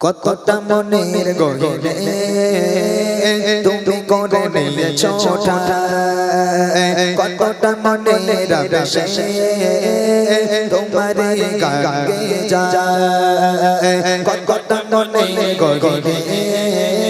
কতটা মনের গহিনে তুমি করে নিয়েছ কতটা মনের আবেশে তোমার গাগে যা কতটা মনের গহিনে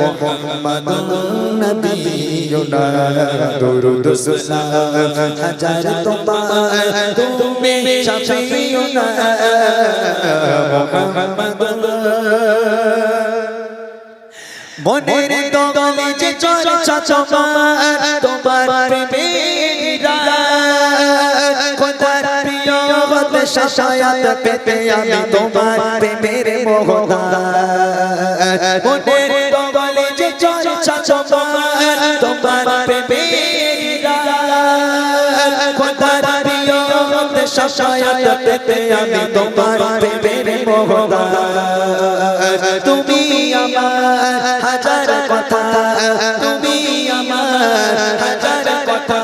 মোহাম্মদ নবীনা দুরুদ সালাম হাজার তোমার তুমি শাফিউনা মনের দগলে যে চর্চা তোমার তোমার তোমার প্রেমের মোহনা মনের দগলে যে চর্চা তোমার তোমার প্রেমেরা খোদার প্রিয় হতে পেতে আমি তোমার প্রেমের মোহনা তুমি আমার হাজার কথা, তুমি আমার হাজার কথা।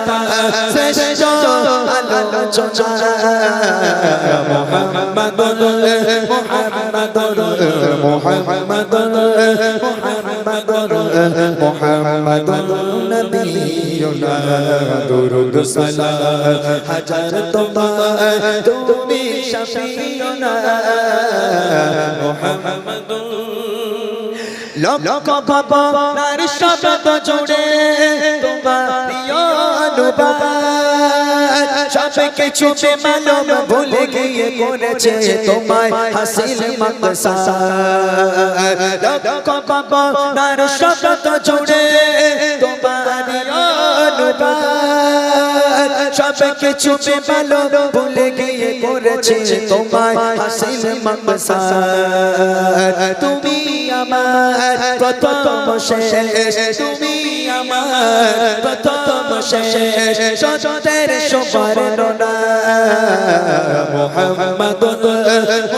শ্রেষ্ঠ আলোচনা মোহাম্মদ মোহাম্মদ মোহাম্মদ মোহাম্মদ নবীনা, দুরুদ সালাম হাজার তোমার তুমি শাফিউনা মোহাম্মদ লক্ষ ভাবনার শব্দ জুড়ে তোমার প্রিয় অনুবাদ। সব কিছু বেমালুম ভুলে গিয়ে করেছে, তোমায় হাসিল মাকসাদ। শব্দ জুড়ে তোমার অনুবাদ। সব কিছু বেমালুম ভুলে গিয়ে করেছে, তোমায় হাসিল মাকসাদ। তুমি আমার প্রথম শেষ, তুমি আমার প্রথম শেষ সতের সবার নোনা মোহাম্মদ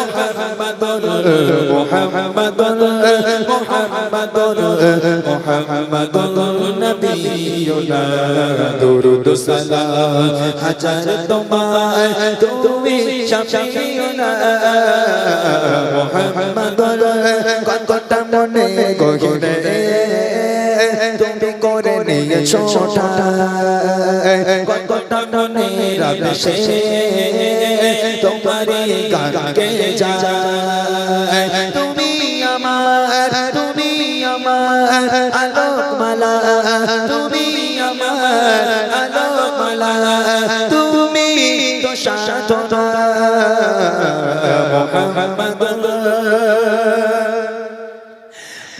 মোহাম্মদ মোহাম্মদ মোহাম্মদ মোহাম্মদ নবীনা দুরুদ সালাম হাজার তোমার তুমি শাফিউনা মোহাম্মদ কতটা মনে গহিনে ছোটা কতটা মনে রাবেশে তোমারি গাগে যা তুমি আমার তুমি আমার আলোকমালা তুমি আমার আলোকমালা তুমি তো সাধনা।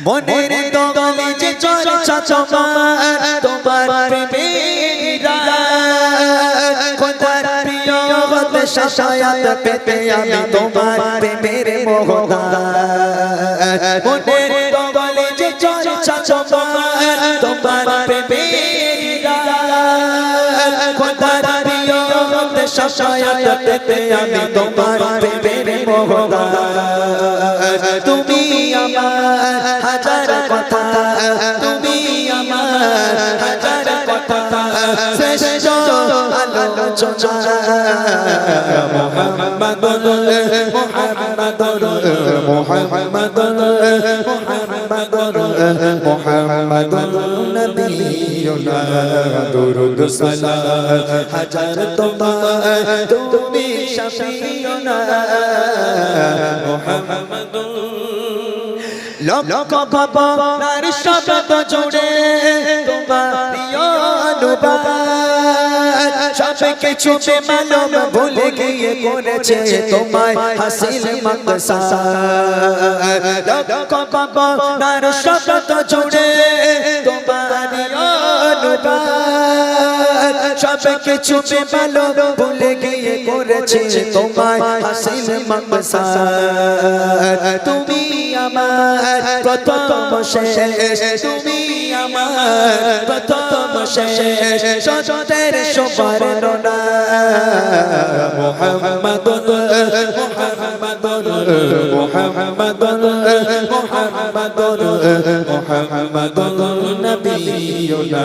মনের দগলে যে চর্চা তোমার তোমার প্রেমেরা খোদার প্রিয় হতে শাসায়াত পেতে আমি তোমার প্রেমের মোহনা মনের দগলে যে চর্চা তোমার তোমার প্রেমেরা খোদার প্রিয় হতে শাসায়াত পেতে আমি তোমার প্রেমের মোহনা তুমি আমার হাজার কথা তুমি আমার হাজার কথা। শ্রেষ্ঠ আলোচনা মোহাম্মদ হাজার তোমার তুমি লক্ষ ভাবনার শব্দ জুড়ে তোমার প্রিয় অনুবাদ। সব কিছু বেমালুম ভুলে গিয়ে করেছে তোমায় হাসিল মাকসাদ। লক্ষ ভাবনার শব্দ জুড়ে তোমার প্রিয় অনুবাদ। সব কিছু ভালো ভুলে গিয়ে করেছে তোমায় হাসিল মকসাদ তুমি আমার প্রথম শেষ, তুমি আমার প্রথম শেষ সতের সবার নোনা মোহাম্মদ মোহাম্মদ মোহাম্মদ মোহাম্মদ মোহাম্মদ নবিয়ুনা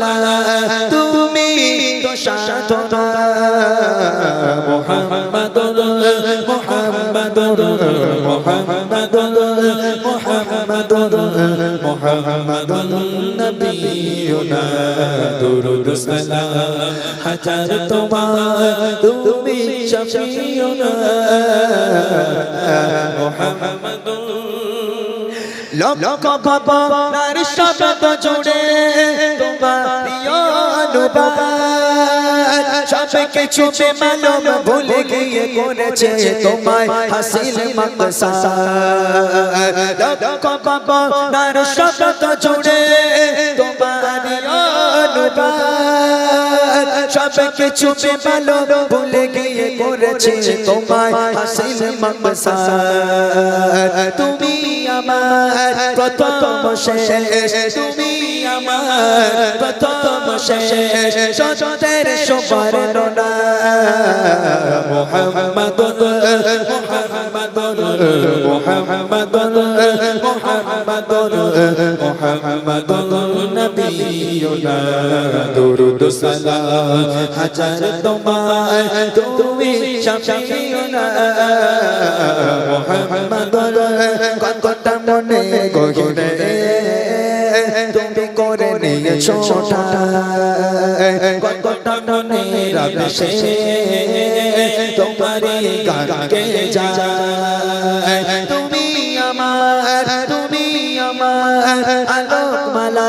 আলোকমালা তুমি তো সাধনা। মোহাম্মদুর মোহাম্মদুর মোহাম্মদুর মোহাম্মদুর মোহাম্মদুর নবিয়ুনা দুরুদ সালাম, হাজার তোমার, তুমি শফিউনা। মোহাম্মদুর লক্ষ ভবনার শব্দ জুড়ে তোমার অনুবাদ। সব কিছু মালুম ভুলে গিয়ে করেছে তোমায় হাসিল মকসাদ। লক্ষ ভবনার শব্দ জুড়ে সব কিছু মালুম ভুলে গিয়ে করেছে তোমায় হাসিল মকসাদ তুমি আমার প্রথম শেষ। তুমি আমার প্রথম শেষ। সতের সবার নোনা মোহাম্মদ মোহাম্মদ নবিয়ুনা দুরুদ সালাম হাজার তোমায়, তুমি শাফিউনা মোহাম্মদ কতটা মনে গহিনে, তুমি করে নিয়েছো কতটা মনে রাখছে তোমারই গানকে যায়, তুমি আমার তুমি আমার আলোকমালা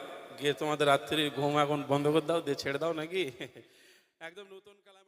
গিয়ে তোমাদের রাত্রি ঘুম এখন বন্ধ করে দাও, দিয়ে ছেড়ে দাও নাকি? একদম নতুন কালাম